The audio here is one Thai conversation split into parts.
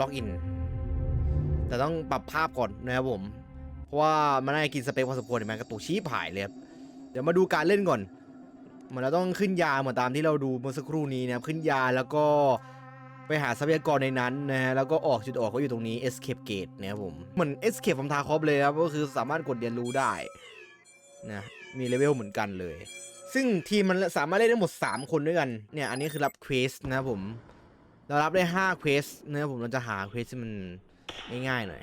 ล็อกอิน แต่ต้องปรับภาพก่อนนะครับผม เพราะว่ามันน่าจะกินสเปคพอสมควรเห็นไหมกระตุกชี้ผายเลยครับ เดี๋ยวมาดูการเล่นก่อนเหมือนเราต้องขึ้นยาเหมือนตามที่เราดูเมื่อสักครู่นี้นะครับขึ้นยาแล้วก็ไปหาทรัพยากรในนั้นนะฮะแล้วก็ออกจุดออกก็อยู่ตรงนี้ escape gate นะครับผมเหมือน escape from Tarkov เลยครับก็คือสามารถกดเรียนรู้ได้นะมีเลเวลเหมือนกันเลย ซึ่งทีมมันสามารถเล่นได้หมด 3 คนด้วยกันเนี่ยอันนี้คือรับเควสนะครับผม เรารับได้5เควสนะครับผมเราจะหาเควสที่มันง่ายๆหน่อย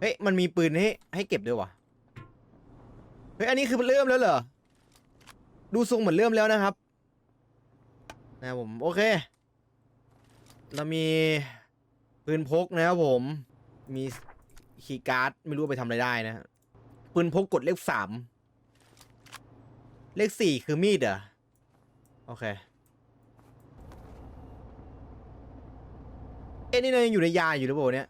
เฮ้ยมันมีปืนให้ให้เก็บด้วยวะเฮ้ยอันนี้คือเริ่มแล้วเหรอดูทรงเหมือนเริ่มแล้วนะครับนะผมโอเค เรามีปืนพกนะครับผมมีคีย์การ์ดไม่รู้ไปทำอะไรได้นะ ปืนพกกดเลขสามเลขสี่คือมีดเหรอโอเคเอ้นี่เรายังอยู่ในยาอยู่หรือเปล่าเนี่ย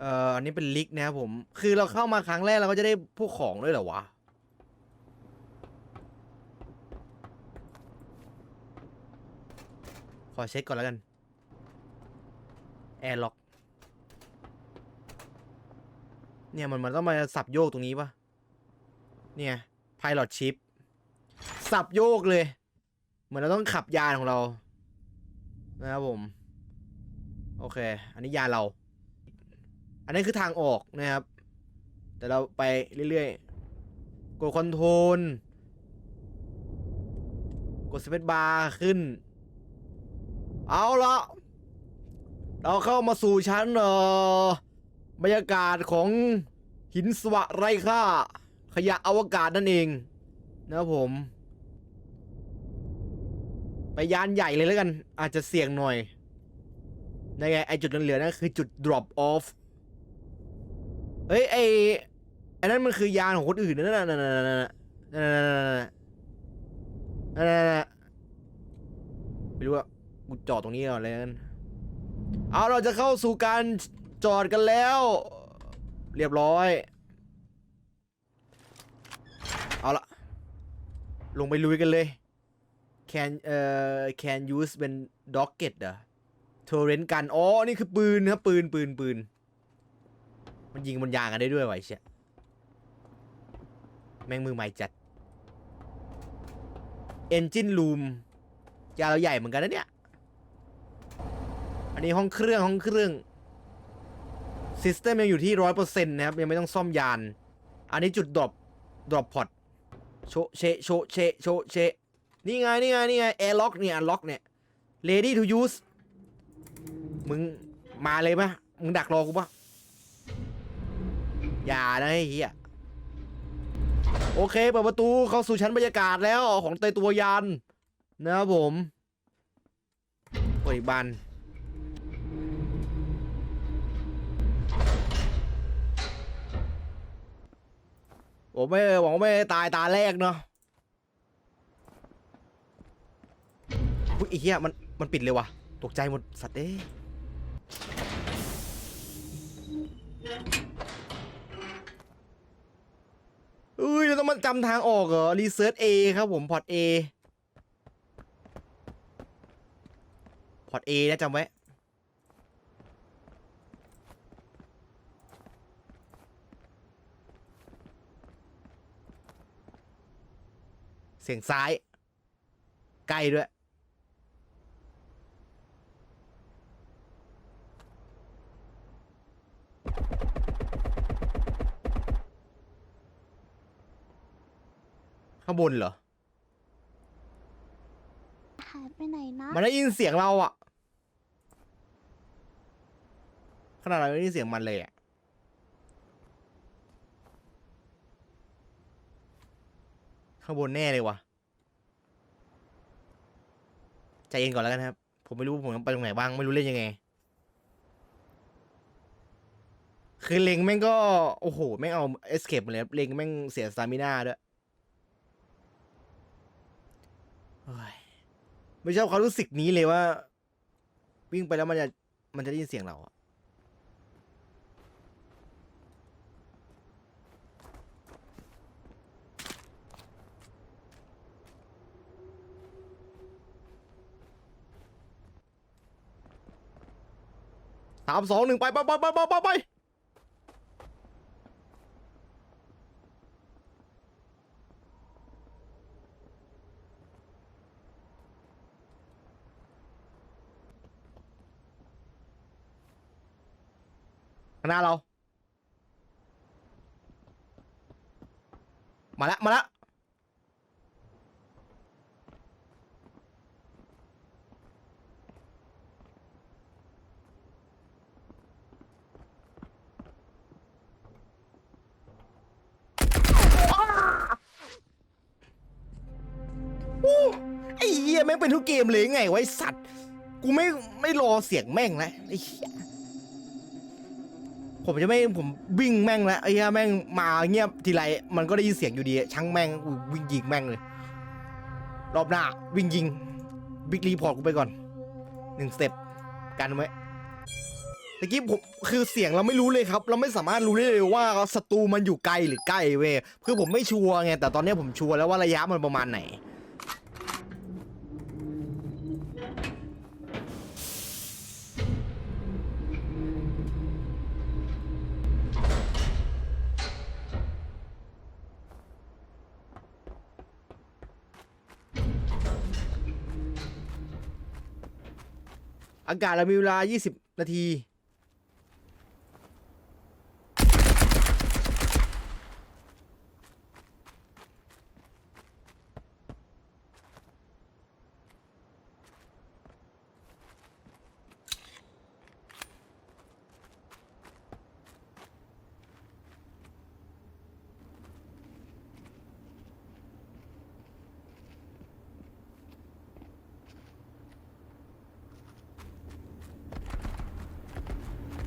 เอ่ออันนี้เป็นลิกนะครับผม คือเราเข้ามาครั้งแรกเราก็จะได้พวกของด้วยเหรอวะ ขอเช็คก่อนแล้วกัน แอร์ล็อก เนี่ยมันมันต้องมาสับโยกตรงนี้ปะเนี่ยพาย o t ชิปสับโยกเลย เหมือนเราต้องขับยานของเรา นะครับผม โอเค อันนี้ยานเรา อันนี้คือทางออกนะครับ แต่เราไปเรื่อยๆ กดคอนโทรล กดสเปซบาร์ขึ้น เอาละ เราเข้ามาสู่ชั้นเอ่อบรรยากาศของหินสวะไร้ค่า ขยะอวกาศนั่นเองนะครับผม ไปยานใหญ่เลยแล้วกัน อาจจะเสี่ยงหน่อยในไงไอจุดเหลือๆนั่นคือจุด drop off เฮ้ยไอไอ้นั่นมันคือยานของคนอื่นนั่นน่ะนั่นน่ะนั่นน่ะนั่นน่ะนั่นน่ะนั่นน่ะนั่นน่ะไม่รู้อะกูจอดตรงนี้ก่อนเลยกัน เอาเราจะเข้าสู่การจอดกันแล้ว เรียบร้อย เอาละลงไปลุยกันเลย can เอ่อ can use เป็น docket เหรอ torrent กัน อ๋อ นี่คือปืนครับปืนปืนปืน มันยิงบนยางกันได้ด้วยวะไอ้เชี่ยแม่งมือใหม่จัด Engine Room ยาเราใหญ่เหมือนกันนะเนี่ย อันนี้ห้องเครื่องห้องเครื่อง System ยังอยู่ที่ร้อยเปอร์เซ็นต์นะครับ ยังไม่ต้องซ่อมยาน อันนี้จุดดรอปดรอปพอตโชเชโชเชโชเชนี่ไงนี่ไงนี่ไงแอร์ล็อกเนี่ยอันล็อกเนี่ย ready to use มึงมาเลยปะมึงดักรอกูปะอย่านะไอ้เฮียโอเคเปิดประตูเข้าสู่ชั้นบรรยากาศแล้วของเตยตัวยานนะครับผมเปิดอีกบาน ผมไม่หวังว่าไม่ตายตาแรกเนาะอุ้ยไอ้เหี้ยมันมันปิดเลยวะตกใจหมดสัตว์เอ้อุ้ยเราต้องมาจำทางออกเหรอรีเซิร์ช A ครับผมพอร์ต A พอร์ต A นะจำไว้ สียงซ้าย ใกล้ด้วย ข้างบนเหรอ หายไปไหนนะมันได้ยินเสียงเราอะขนาดเราไม่ได้ยินเสียงมันเลยอะ ข้างบนแน่เลยวะใจเย็นก่อนแล้วกันครับ ผมไม่รู้ผมต้องไปตรงไหนบ้าง ไม่รู้เล่นยังไง คือเล็งแม่งก็ โอ้โห แม่งเอาเอสเคปมาเลยครับเล็งแม่งเสียสตามิน่าด้วยเฮ้ยไม่ชอบความรู้สึกนี้เลยว่า วิ่งไปแล้วมันจะมันจะได้ยินเสียงเราอะ สามสองหนึ่งไปไปไปไปไปไปไปข้างหน้าเรา มาแล้วมาแล้ว เป็นทุกเกมเลยไงไอ้สัตว์ กูไม่ไม่รอเสียงแม่งแล้วไอ้เหี้ยผมจะไม่ผมวิ่งแม่งแล้วไอ้เหี้ยแม่งมาเงียบทีไรมันก็ได้ยินเสียงอยู่ดีช่างแม่งกูวิ่งยิงแม่งเลย รอบหน้าวิ่งยิงบิ๊กรีพอร์ตกูไปก่อนหนึ่งสเต็ปกันไว้ตะกี้ผมคือเสียงเราไม่รู้เลยครับ เราไม่สามารถรู้ได้เลยว่าศัตรูมันอยู่ไกลหรือใกล้เว้ยคือผมไม่ชัวร์ไงแต่ตอนนี้ผมชัวร์แล้วว่าระยะมันประมาณไหน อากาศเรามีเวลา 20 นาที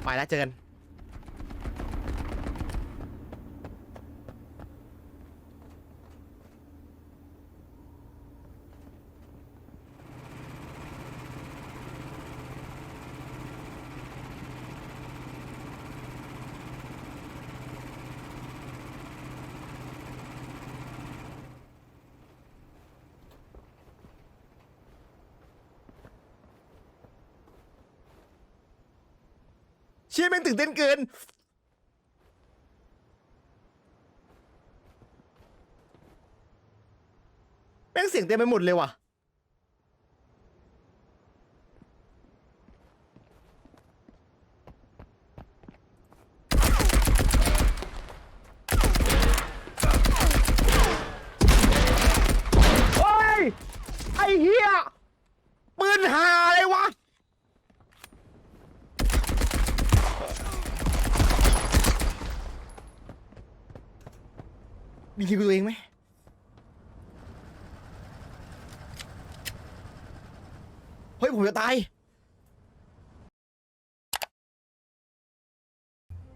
ไปแล้วเจอกัน ตื่นเต้นเกิน แม่งเสียงเต็มไปหมดเลยว่ะ โอ้ย ไอ้เหี้ย ปืนหาอะไรวะ มีคิวตัวเองไหมเฮ้ย ผมจะตาย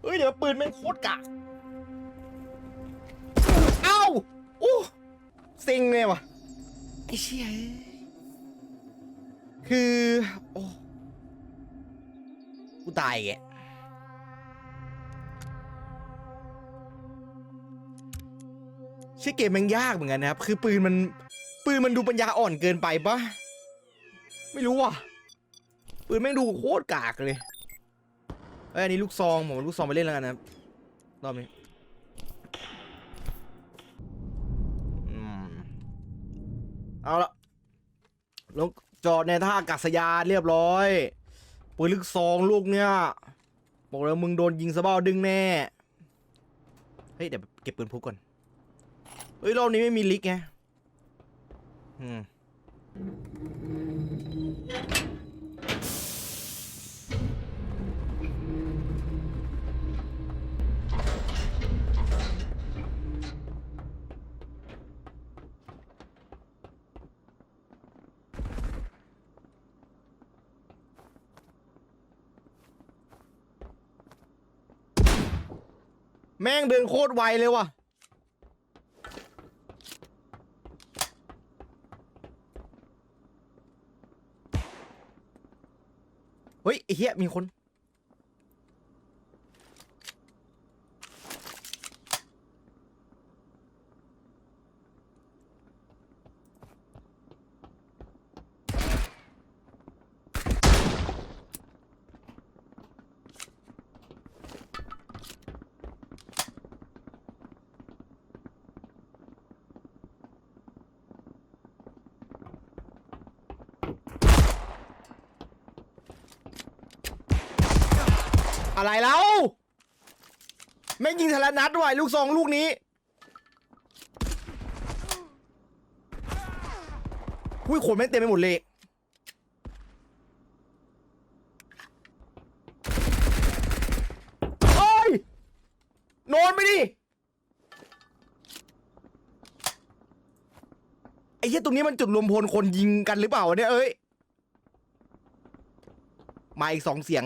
เฮ้ย เดี๋ยวปืนแม่งโคตรกากเอ้าโอ้เซ็งเลยวะไอ้เชี่ยเอ้ยคือ โอ้ กูตายแก เชื่อเกมแมันยากเหมือนกันนะครับ คือปืนมันปืนมันดูปัญญาอ่อนเกินไปปะไม่รู้ว่ะ ปืนแม่งดูโคตรกากเลยเอ้ยอันนี้ลูกซองผมเอาลูกซองไปเล่นแล้วกันนะครับรอบนี้อืมเอาละลงจอดในท่าอากาศยานเรียบร้อยปืนลูกซองลูกเนี้ยบอกเลยมึงโดนยิงสะเบ้าดึงแน่ เฮ้ยเดี๋ยวเก็บปืนพกก่อน เฮ้ยรอบนี้ไม่มีลิกไงอืมแม่งเดินโคตรไวเลยว่ะ ฮ้ยไอ้เหี้ยมีคน อะไรแล้วแม่ยิงทะละนัดด้วยลูกซองลูกนี้หุ้ยขนแม่เต็มไปหมดเลยโอ้ยนอนไปดิไอ้เหี้ยตรงนี้มันจุดรวมพลคนยิงกันหรือเปล่าวะเนี่ยเอ้ยมาอีกสองเสียง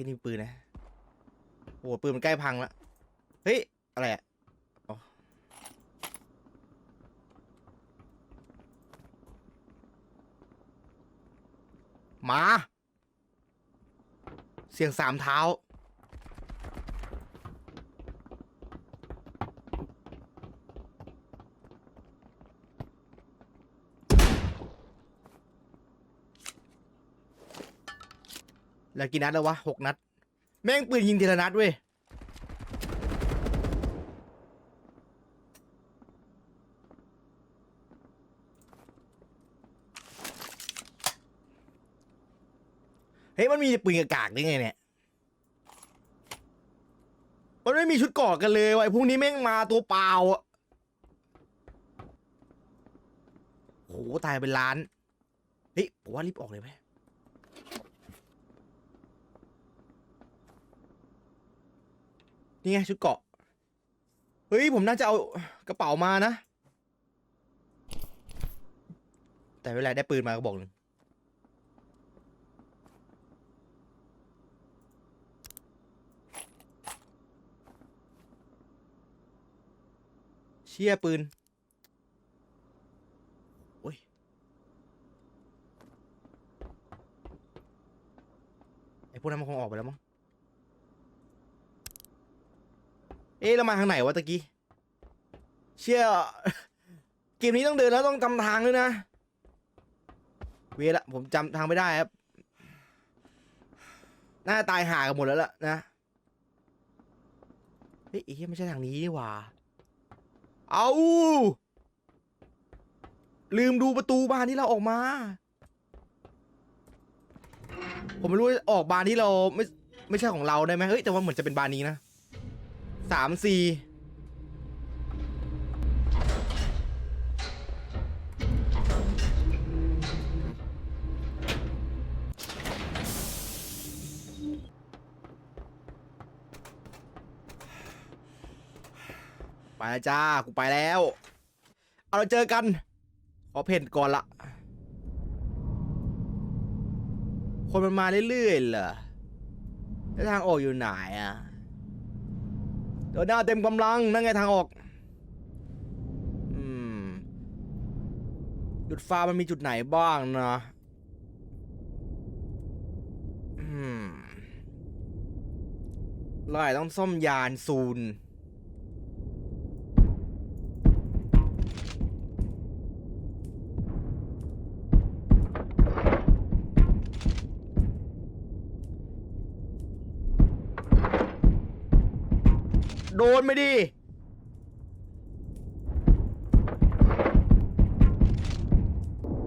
ที่นี่ปืนนะโอ้โหปืนมันใกล้พังแล้วเฮ้ย อะไรอะมา เสียงสามเท้า ล้วกี่นัดแล้ววะหกนัด แม่งปืนยิงทีละนัดเว้ยเฮ้ยมันมีปืนกากๆได้ไงเนี่ย มันไม่มีชุดเกราะกันเลยวะไอ้พวกนี้แม่งมาตัวเปล่าอะโหตายเป็นล้าน เฮ้ยผมว่ารีบออกเลยไหม นี่ไงชุดเกาะ เฮ้ย ผมน่าจะเอากระเป๋ามานะ แต่เวลาได้ปืนมากระบอกหนึ่งเชี่ยปืนโอ้ยไอพวกนั้นมันคงออกไปแล้วมั้ง เอ๊ะเรามาทางไหนวะตะกี้ เชี่ยเกมนี้ต้องเดินแล้วต้องจำทางด้วยนะ เวละผมจำทางไม่ได้ครับน่าตายห่ากันหมดแล้วล่ะนะ เฮ้ยไอ้เหี้ยไม่ใช่ทางนี้นี่หว่า เอาลืมดูประตูบานที่เราออกมา ผมไม่รู้ออกบานที่เราไม่ไม่ใช่ของเราได้ไหมเฮ้ยแต่ว่าเหมือนจะเป็นบานนี้นะ สามสี่ไปแล้วจ้า กูไปแล้ว เอาเราเจอกัน ขอเพ่นก่อนละ คนมันมาเรื่อยๆเหรอแล้วทางออกอยู่ไหนอะ เดินหน้าเต็มกำลัง นั่นไงทางออก อืม จุดฟ้ามันมีจุดไหนบ้างนะอืมเราอาจต้องซ่อมยานซูน นไม่ดิ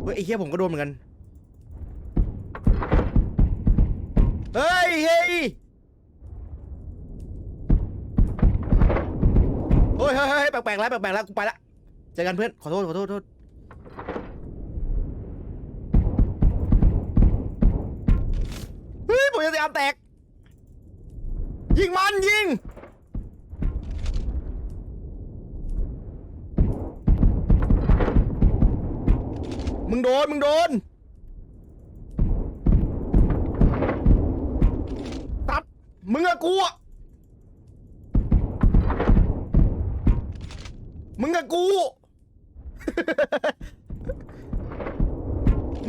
เฮ้ยไอ้เหี้ยผมก็โดนเหมือนกัน เฮ้ยเฮ้ยเฮ้ยเฮ้ยเฮ้ยแปลกๆแล้วแปลกๆแล้วกูไปละเจอกันเพื่อนขอโทษขอโทษโทษเฮ้ยผมจะตามแตก ยิงมันยิง มึงโดน มึงโดน ตัด มึงอะกูอะมึงอะกู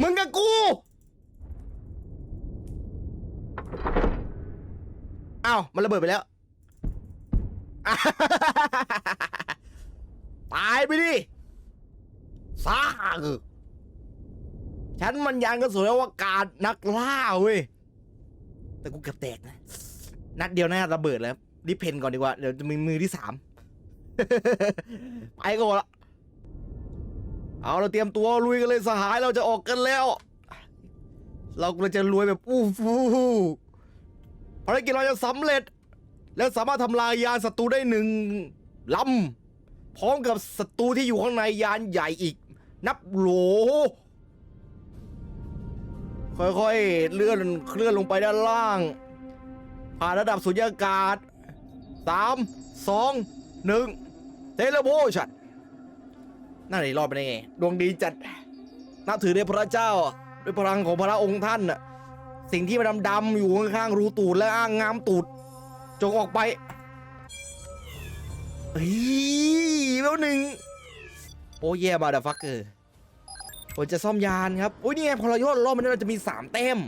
มึงกับกู อ้าว มันระเบิดไปแล้ว ตายไปดิซ่าก ฉันมันยานกระสุนอวกาศนักล่าเว้ย แต่กูเกือบแตกนะ นัดเดียวน่าระเบิดแล้วรีบเพนก่อนดีกว่า เดี๋ยวจะมีมือที่สาม ไปก่อนละ เอาเราเตรียมตัวลุยกันเลยสหายเราจะออกกันแล้ว เรากำลังจะรวยแบบอู้ฟูภารกิจเราจะสำเร็จ และสามารถทำลายยานศัตรูได้หนึ่งลำพร้อมกับศัตรูที่อยู่ข้างในยานใหญ่อีก นับโหล ค่อยๆเลื่อนเคลื่อนลงไปด้านล่าง ผ่านระดับสุญญากาศสามสองหนึ่งเทเลโพชันน่าจะรอดไปได้ไง ดวงดีจัด นับถือในพระเจ้า ด้วยพลังของพระองค์ท่านน่ะ สิ่งที่มันดำๆอยู่ข้างๆรูตูดและอ้างงามตูด จงออกไปเฮ้ยแล้วหนึ่งโอ้แย่มาเดฟักเกอร์ ผมจะซ่อมยานครับโอ้ยนี่ไงพอเราโยอดรอบมันเราจะมีสามแต้ม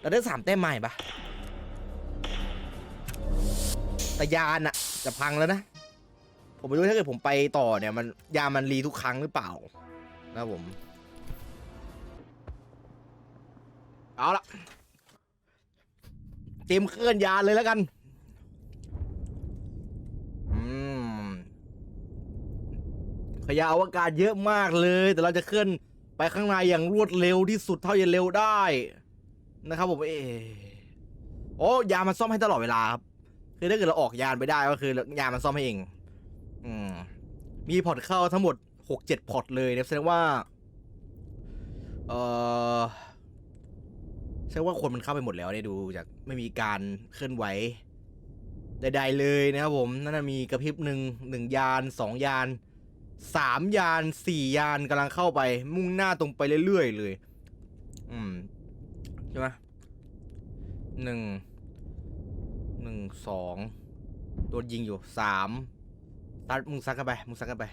เราได้สามแต้มใหม่ปะแต่ยานอะจะพังแล้วนะ ผมไม่รู้ถ้าเกิดผมไปต่อเนี่ยมันยามันรีทุกครั้งหรือเปล่า นะผม เอาละเตรียมเคลื่อนยานเลยแล้วกันขยะอวกาศเยอะมากเลย แต่เราจะเคลื่อน ไปข้างในอย่างรวดเร็วที่สุดเท่าจะเร็วได้นะครับผมเออโอ้ยามันซ่อมให้ตลอดเวลาครับคือถ้าเกิดเราออกยานไปได้ก็คือยามันซ่อมให้เอง อืม มีพอร์ตเข้าทั้งหมดหกเจ็ดพอร์ตเลยนะแสดงว่า เออแสดงว่าคนมันเข้าไปหมดแล้วเนี่ยดูจากไม่มีการเคลื่อนไหวใดๆเลยนะครับผมนั่นนะมีกระพริบหนึ่งหนึ่งยานสองยาน สามยานสี่ยานกำลังเข้าไป มุ่งหน้าตรงไปเรื่อยๆเลย อืมใช่ไหมหนึ่งหนึ่งสองโดนยิงอยู่สามตัดมึงซักกันไปมึงซักกันไป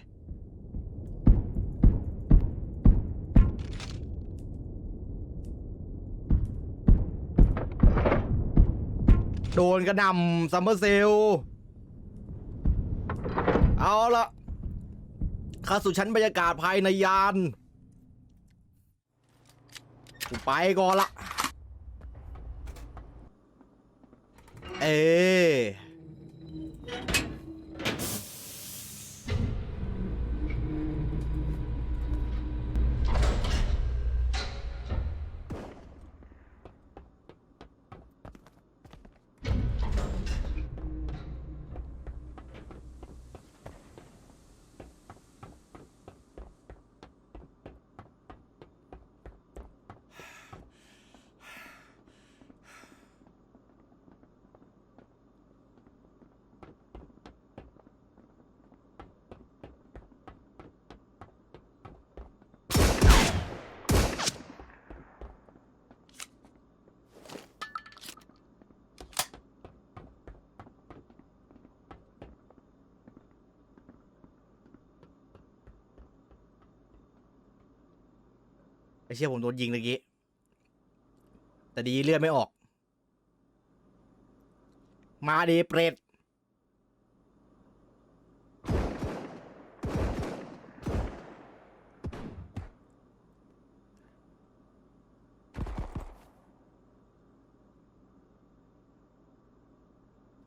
โดนกระหนำซัมเมอร์เซล เอาละ เข้าสู่ชั้นบรรยากาศภายในยานกูไปก่อนละ เอ ไอเชี่ยผมโดนยิงเมื่อกี้ แต่ดีเลือดไม่ออก มาดีเปรต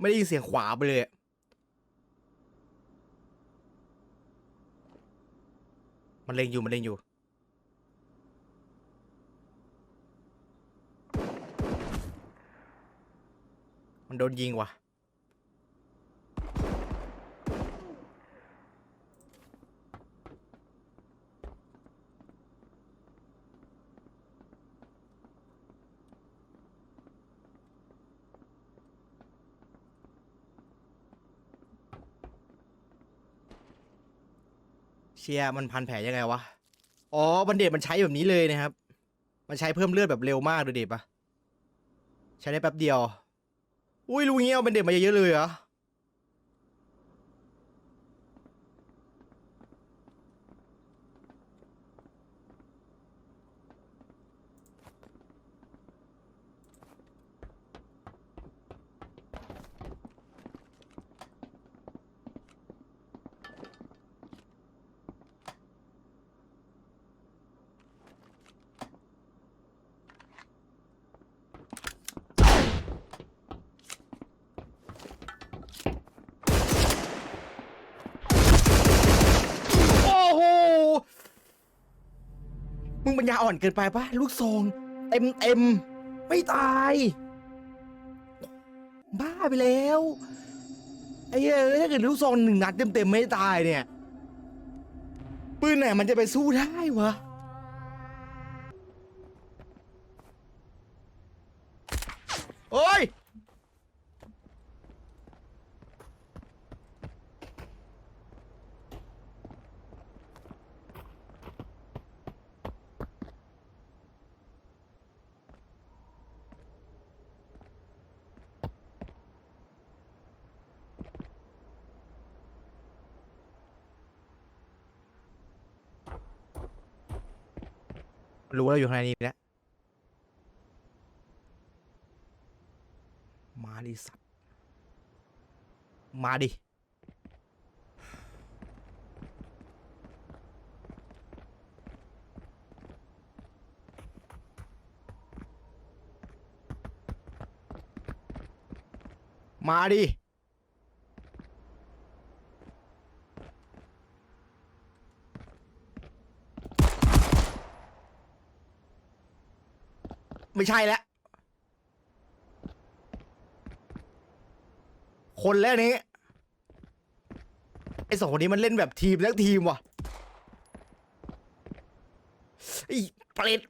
ไม่ได้ยินเสียงขวาไปเลยมันเล็งอยู่ มันเล็งอยู่ โดนยิงว่ะ เชียร์มันพันแผลยังไงวะ อ๋อ บันเดตมันใช้แบบนี้เลยนะครับ มันใช้เพิ่มเลือดแบบเร็วมากดูดิปะใช้ได้แป๊บเดียว อุ้ยลุงเงี้ยเอาบันเด็กมาเยอะๆเลยเหรอ มึง ปัญญาอ่อนเกินไปปะลูกซองเต็มเต็มไม่ตาย บ้าไปแล้วไอ้เหี้ยถ้าเกิดลูกซองหนึ่งนัดเต็มเต็มๆไม่ตายเนี่ย ปืนไหนมันจะไปสู้ได้วะ โอ้ย รู้แล้วอยู่ข้างในนี้แล้วมาดิสัตว์มาดิมาดิ ไม่ใช่แล้ว คนแล้วนี้ ไอ้สองคนนี้มันเล่นแบบทีมแล้วทีมว่ะไอ้เปรต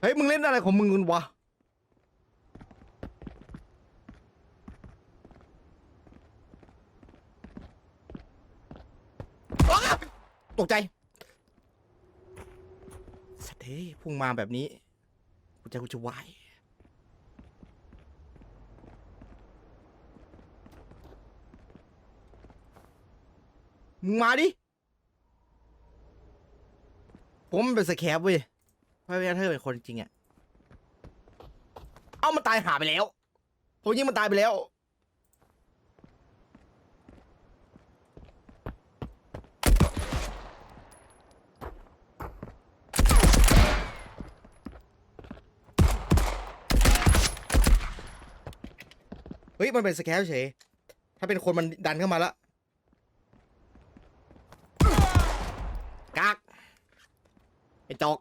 เฮ้ย มึงเล่นอะไรของมึงกันวะ อ้า ตกใจสัตว์เฮ้ยพุ่งมาแบบนี้ กูจะกูจะวายมึงมาดิ ผมเป็นสแคปเว้ยเพราะว่าถ้าเป็นคนจริงอะเอ้ามันตายหาไปแล้ว ผมยิงมันตายไปแล้ว ฮ้ย มันเป็นสแคปเฉย ถ้าเป็นคนมันดันเข้ามาล้วกากไอจอก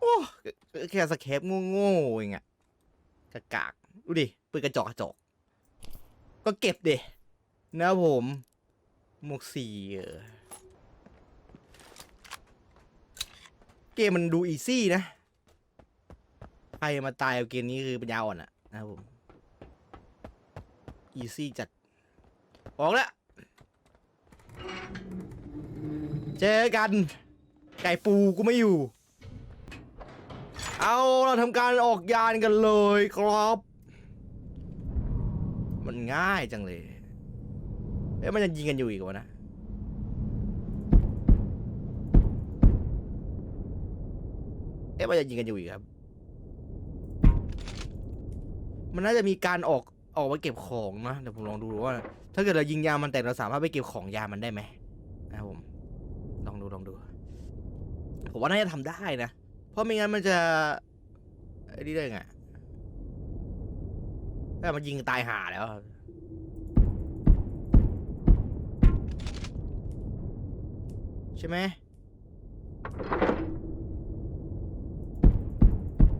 โอ้แค่สแคปโง่ๆเองอะกากากดูดิปืนกระจอกกระจอก ก็เก็บดินะผมหมวกสี่เออเกมมันดูอีซี่นะ ใครมาตายเอาเกมนี้คือปัญญาอ่อนอะ นะครับผมอีซี่จัด ออกแล้ว เจอกัน ไก่ปูกูไม่อยู่ เอาเราทำการออกยานกันเลยครับ มันง่ายจังเลยเอ๊ะมันยังยิงกันอยู่อีกวะนะเอ๊ะมันยังยิงกันอยู่อีกครับ มันน่าจะมีการออกออกมาเก็บของนะเดี๋ยวผมลองดูว่า ถ้าเกิดเรายิงยามันแต่เราสามารถไปเก็บของยามันได้ไหมนะครับผมลองดูลองดูผมว่าน่าจะทำได้นะ เพราะไม่งั้นมันจะไอ้นี่ได้ไงถ้ามันยิงตายหาแล้วใช่ไหม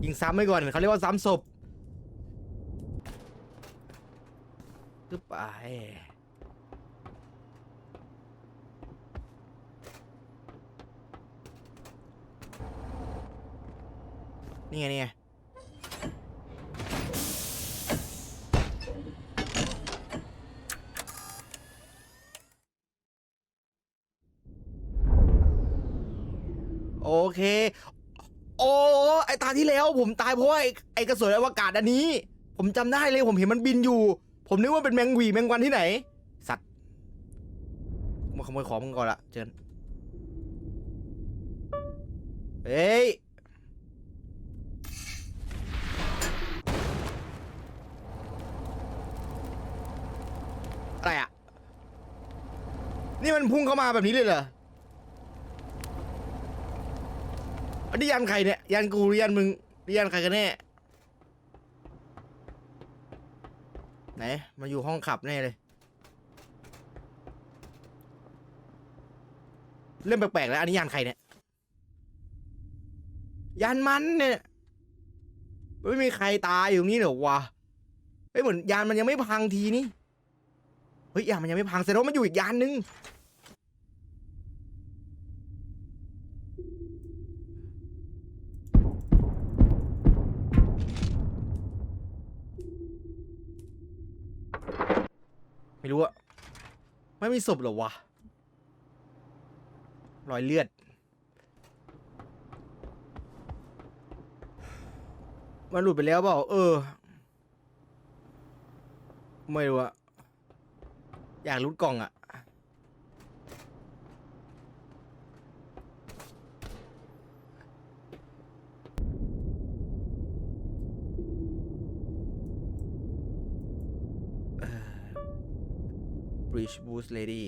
ยิงซ้ำไปก่อนเขาเรียกว่าซ้ำศพ ก็ไป นี่ไงนี่ไงโอเค โอ้ไอตาที่แล้วผมตายเพราะไอไอกระสุนอวกาศอันนี้ ผมจำได้เลยผมเห็นมันบินอยู่ ผมนึกว่าเป็นแมงหวีแมงวันที่ไหน สัตว์มาขโมยของมึงก่อนละเชิญเฮ้ยอะไรอะ นี่มันพุ่งเข้ามาแบบนี้เลยเหรออันนี้ยันใครเนี่ย ยันกูหรือยันมึงหรือยันใครกันแน่ นมาอยู่ห้องขับแน่เลย เล่นแปลกๆแล้วอันนี้ยานใครเนี่ยยานมันเนี่ยไม่มีใครตายอยู่นี้เหรอวะเฮ้ยเหมือนยานมันยังไม่พังทีนี้เฮ้ยยานมันยังไม่พังเสร็จแล้วมันอยู่อีกยานนึง ไม่รู้อะไม่มีศพเหรอวะ รอยเลือด มันหลุดไปแล้วเปล่า เออ ไม่รู้อะอยากรุดกล่องอะ บริชบูสเลดี้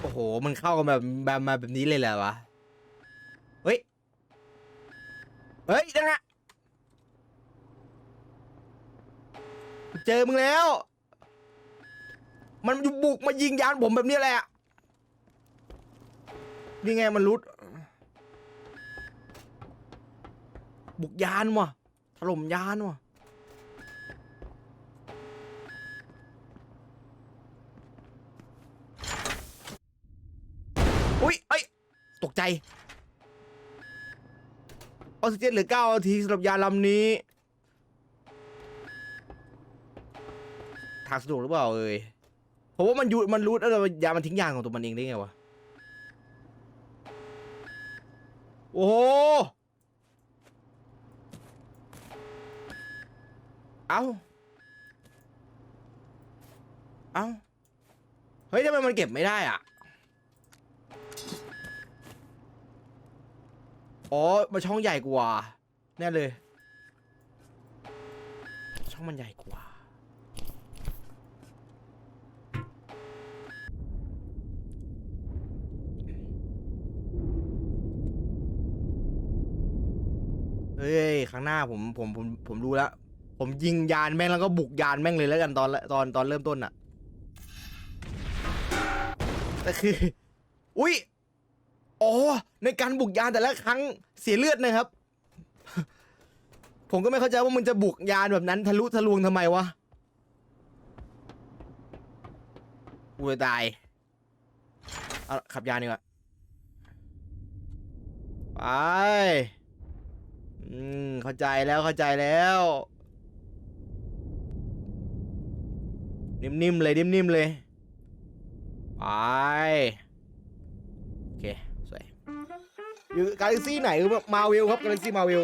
โอ้โห มันเข้ากันแบบแบบมาแบบนี้เลยแหละวะ เฮ้ย เฮ้ยนั่นไงเจอมึงแล้ว มันบุกมายิงยานผมแบบนี้แหละ นี่ไงมันรุด บุกยานว่ะ ถล่มยานว่ะ อุ้ยเอ้ย ตก ใจ ออกซิเจนเหลือเก้านาทีสำหรับยาลำนี้ ทางสะดวกหรือเปล่าเอ่ยผมว่ามันยูมันรู้แล้วยามันทิ้งยางของตัวมันเองได้ไงวะ โอ้โหเอาเอาเฮ้ยทำไมมันเก็บไม่ได้อะ อ๋อมันช่องใหญ่กว่า แน่เลย ช่องมันใหญ่กว่าเฮ้ยข้างหน้าผมผมผมผมรู้แล้ว ผมยิงยานแม่งแล้วก็บุกยานแม่งเลยแล้วกันตอนตอนตอนเริ่มต้นอะแต่คือ อุ๊ย อ๋อ ในการบุกยานแต่ละครั้งเสียเลือดนะครับ ผมก็ไม่เข้าใจว่ามึงจะบุกยานแบบนั้นทะลุทะลวงทำไมวะกูจะตายเอาขับยานดีกว่าไปอืมเข้าใจแล้วเข้าใจแล้ว นิ่มๆเลยนิ่มๆเลยไป อยู่กาแล็กซี่ไหนมาวิลครับกาแล็กซี่มาวิล